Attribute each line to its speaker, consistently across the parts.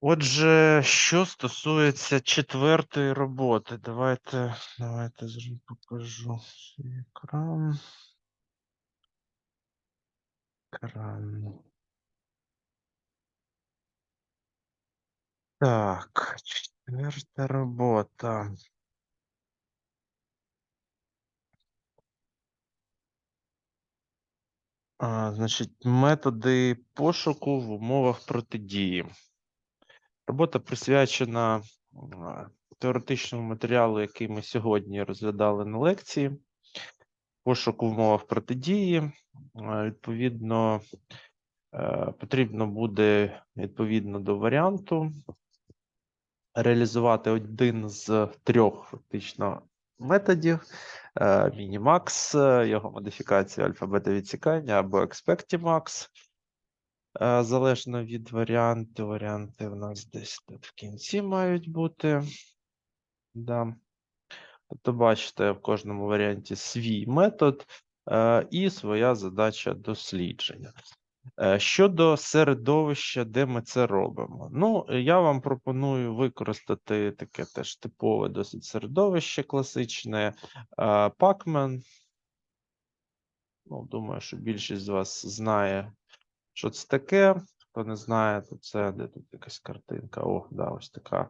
Speaker 1: Отже, що стосується четвертої роботи, давайте, давайте покажу екран. Екран. Так, четверта робота. А, значить, методи пошуку в умовах протидії. Робота присвячена теоретичному матеріалу, який ми сьогодні розглядали на лекції. Пошуку в умовах протидії. Відповідно, е, потрібно буде відповідно до варіанту реалізувати один з трьох фактично методів: е, Мінімакс, е, його модифікація альфа-бета відсікання або Expectimax. Е, Залежно від варіанту, варіанти в нас десь тут в кінці мають бути. Да. Тобто, бачите, в кожному варіанті свій метод е, і своя задача дослідження. Е, Щодо середовища, де ми це робимо. Ну, я вам пропоную використати таке теж типове досить середовище класичне, Pacman. Ну, думаю, що більшість з вас знає, що це таке. Хто не знає, то це де тут якась картинка. О, да, ось така.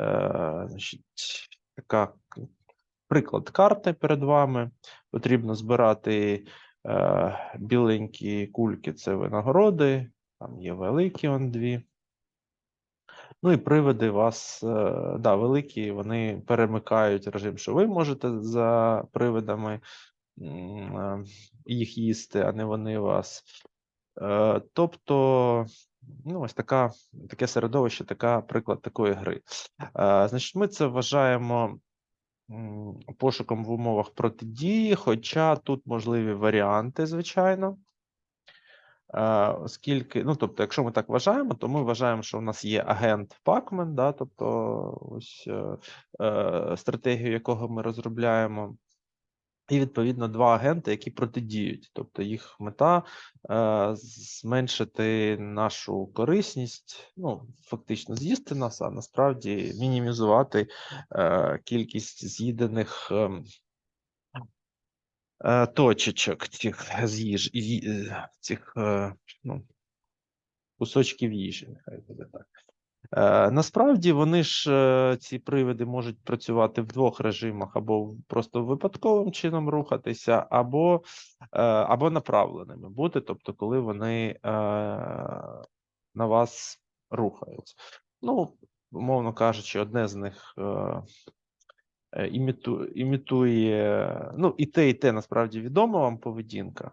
Speaker 1: Е, значить, така приклад карти перед вами. Потрібно збирати е, біленькі кульки це винагороди, там є великі он дві. Ну і приводи вас, е, да, великі, вони перемикають режим, що ви можете за привидами е, їх їсти, а не вони вас. Е, Тобто, ну, ось така, таке середовище, така приклад такої гри. Е, Значить, ми це вважаємо пошуком в умовах протидії, хоча тут можливі варіанти, звичайно. Е, Оскільки, ну тобто, якщо ми так вважаємо, то ми вважаємо, що в нас є агент Pacman, да, тобто ось е, стратегію, якого ми розробляємо, і відповідно два агенти, які протидіють. Тобто їх мета е, зменшити нашу корисність, ну фактично з'їсти нас, а насправді мінімізувати е, кількість з'їдених. ем, е, точечок цих з їж, е, цих е, ну, кусочків їжі, нехай буде так. Е, насправді вони ж е, ці привиди можуть працювати в двох режимах: або просто випадковим чином рухатися, або, е, або направленими бути, тобто, коли вони на вас рухаються. Ну, умовно кажучи, одне з них. Е, імітує, ну, і те, і те насправді відома вам поведінка.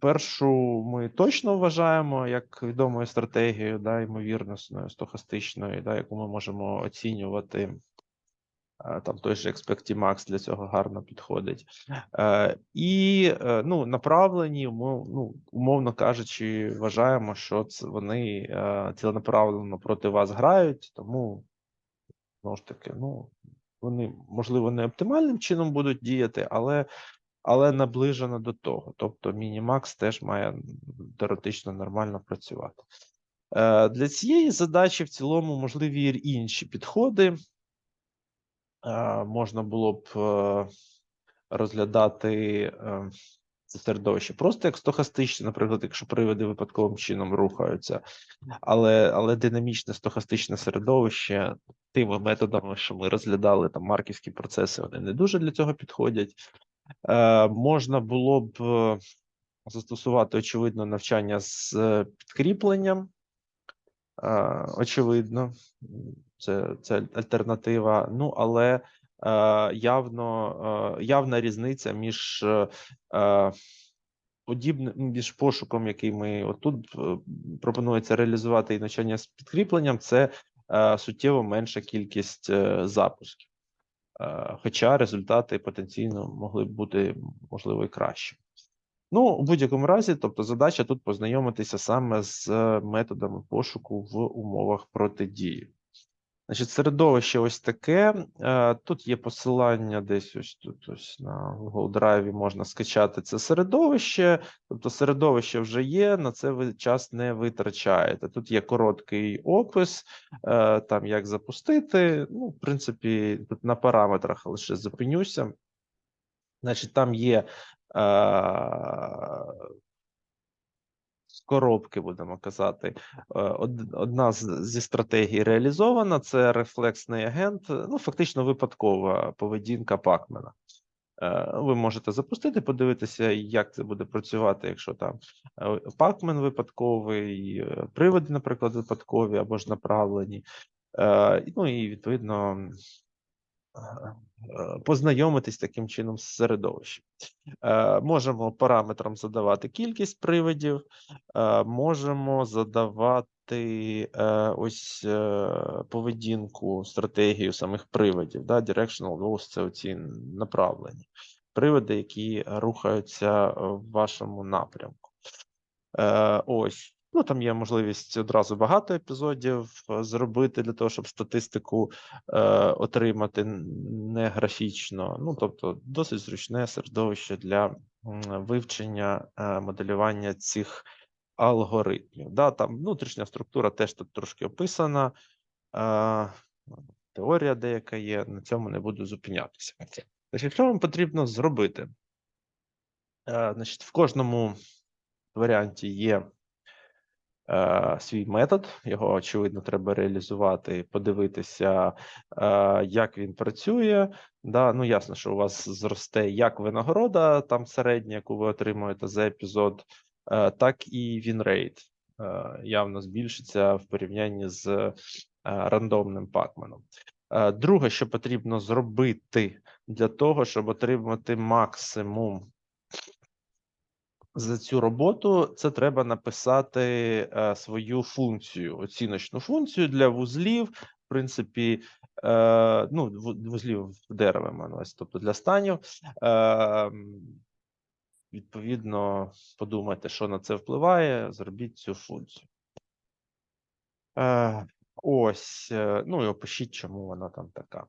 Speaker 1: Першу ми точно вважаємо як відомою стратегією, да, ймовірносною, стохастичною, да, яку ми можемо оцінювати. Е, Там той же Expectimax для цього гарно підходить. Е, і е, ну, направлені, ну, умовно кажучи, вважаємо, що це вони ціленаправленно проти вас грають, тому знову ж таки, ну вони можливо не оптимальним чином будуть діяти, але але наближено до того. Тобто Мінімакс теж має теоретично нормально працювати. Е, Для цієї задачі в цілому можливі інші підходи. Е, Можна було б е, розглядати це середовище просто як стохастичне, наприклад, якщо приводи випадковим чином рухаються, але, але динамічне стохастичне середовище тими методами, що ми розглядали там марківські процеси, вони не дуже для цього підходять. Е, можна було б е, застосувати очевидно навчання з е, підкріпленням. Очевидно, це, це альтернатива. Ну, але явно явна різниця між подібним між пошуком, який ми отут пропонується реалізувати і навчання з підкріпленням, це суттєво менша кількість запусків. Е, Хоча результати потенційно могли б бути можливо і краще. Ну, у будь-якому разі, тобто, задача тут познайомитися саме з е, методами пошуку в умовах протидії. Значить, середовище ось таке. Е, Тут є посилання десь ось тут ось на Google Drive можна скачати це середовище. Тобто середовище вже є, на це ви час не витрачаєте. Тут є короткий опис, е, там як запустити. Ну, в принципі, тут на параметрах лише зупинюся. Значить, там є е, коробки, будемо казати. Е, Одна зі стратегій реалізована це рефлексний агент, ну фактично випадкова поведінка Пакмена. Е, Ви можете запустити, подивитися, як це буде працювати, якщо там е, пакмен випадковий, приводи, наприклад, випадкові або ж направлені. Ну і відповідно познайомитись таким чином з середовищем. Е, Можемо параметрам задавати кількість приводів, е, можемо задавати е, ось е, поведінку, стратегію самих приводів. Да? Directional goals – це оці направлені приводи, які рухаються в вашому напрямку. Е, ось. Ну, там є можливість одразу багато епізодів е, зробити для того, щоб статистику е, отримати не графічно. Ну, тобто, досить зручне середовище для вивчення е, моделювання цих алгоритмів. Да, там внутрішня структура теж тут трошки описана. Е, теорія деяка є, на цьому не буду зупинятися. Значить, що вам потрібно зробити? Е, значить, в кожному варіанті є свій метод. Його очевидно треба реалізувати, подивитися, е, як він працює. Да, ну ясно, що у вас зросте як винагорода, там середня, яку ви отримуєте за епізод, е, так і вінрейт е, явно збільшиться в порівнянні з е, рандомним пакменом. Е, Друге, що потрібно зробити для того, щоб отримати максимум за цю роботу це треба написати е, свою функцію, оціночну функцію для вузлів. В принципі, е, ну, вузлів дерева маю тобто для станів. Е, відповідно, подумайте, що на це впливає, зробіть цю функцію. Е, ось, е, ну і опишіть, чому вона там така.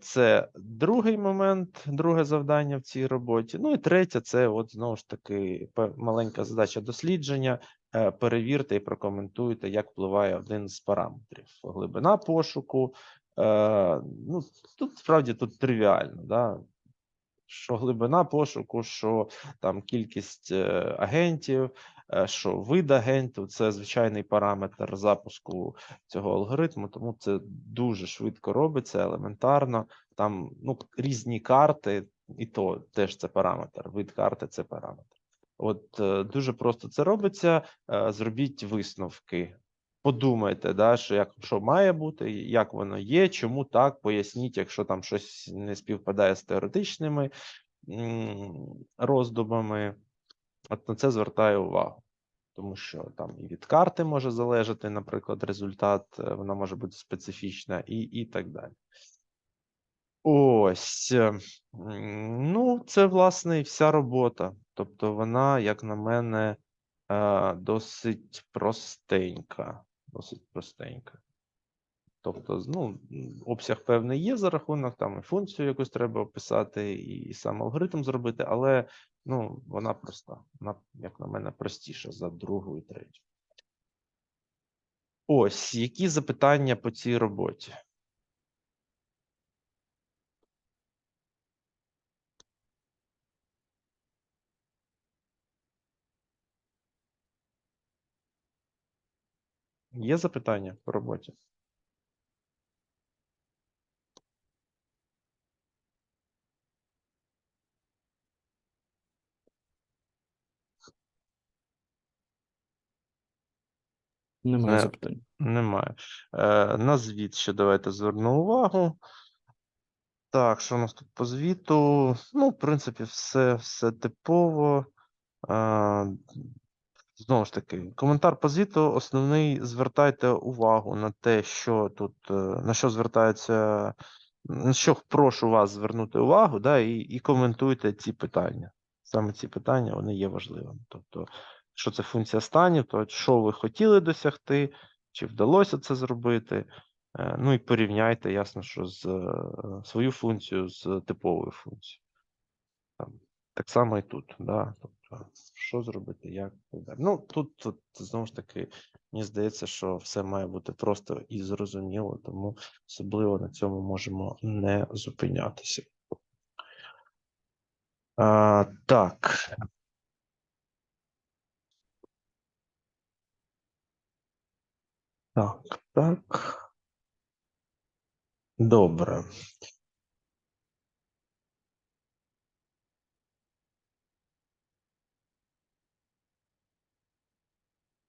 Speaker 1: Це другий момент, друге завдання в цій роботі. Ну і третє, це от знову ж таки маленька задача дослідження. Е, Перевірте і прокоментуйте, як впливає один з параметрів. Глибина пошуку. Е, Ну, тут справді тут тривіально, да? що глибина пошуку, що там кількість е, агентів, що вид агентів це звичайний параметр запуску цього алгоритму, тому це дуже швидко робиться, елементарно. Там ну, різні карти, і то теж це параметр. Вид карти це параметр. От е, дуже просто це робиться. е, Зробіть висновки. Подумайте, да, що як що має бути, як воно є, чому так, поясніть, якщо там щось не співпадає з теоретичними роздумами. От на це звертаю увагу, тому що там і від карти може залежати, наприклад, результат, е, вона може бути специфічна, і, і так далі. Ось, е, ну, це власне і вся робота. Тобто, вона, як на мене, е, досить простенька. Досить простенька. Тобто, ну, обсяг певний є за рахунок, там і функцію якусь треба описати, і сам алгоритм зробити, але ну, вона проста. Вона, як на мене, простіша за другу і третю. Ось, які запитання по цій роботі? Є запитання по роботі?
Speaker 2: Немає
Speaker 1: Е,
Speaker 2: запитань.
Speaker 1: Немає. Е, на звіт ще давайте зверну увагу. Так, що у нас тут по звіту? Ну, в принципі, все, все типово. Е, знову ж таки, коментар по звіту основний. Звертайте увагу на те, що тут, е, на що звертається, на що прошу вас звернути увагу, да, і, і коментуйте ці питання. Саме ці питання вони є важливими. Тобто, що це функція станів, то що ви хотіли досягти, чи вдалося це зробити, Е, Ну і порівняйте, ясно, що з е, свою функцію з типовою функцією. Там, так само і тут, да? тобто, що зробити, як. Ну, тут, тут знову ж таки, мені здається, що все має бути просто і зрозуміло, тому особливо на цьому можемо не зупинятися. А, так. Так, так. Добре.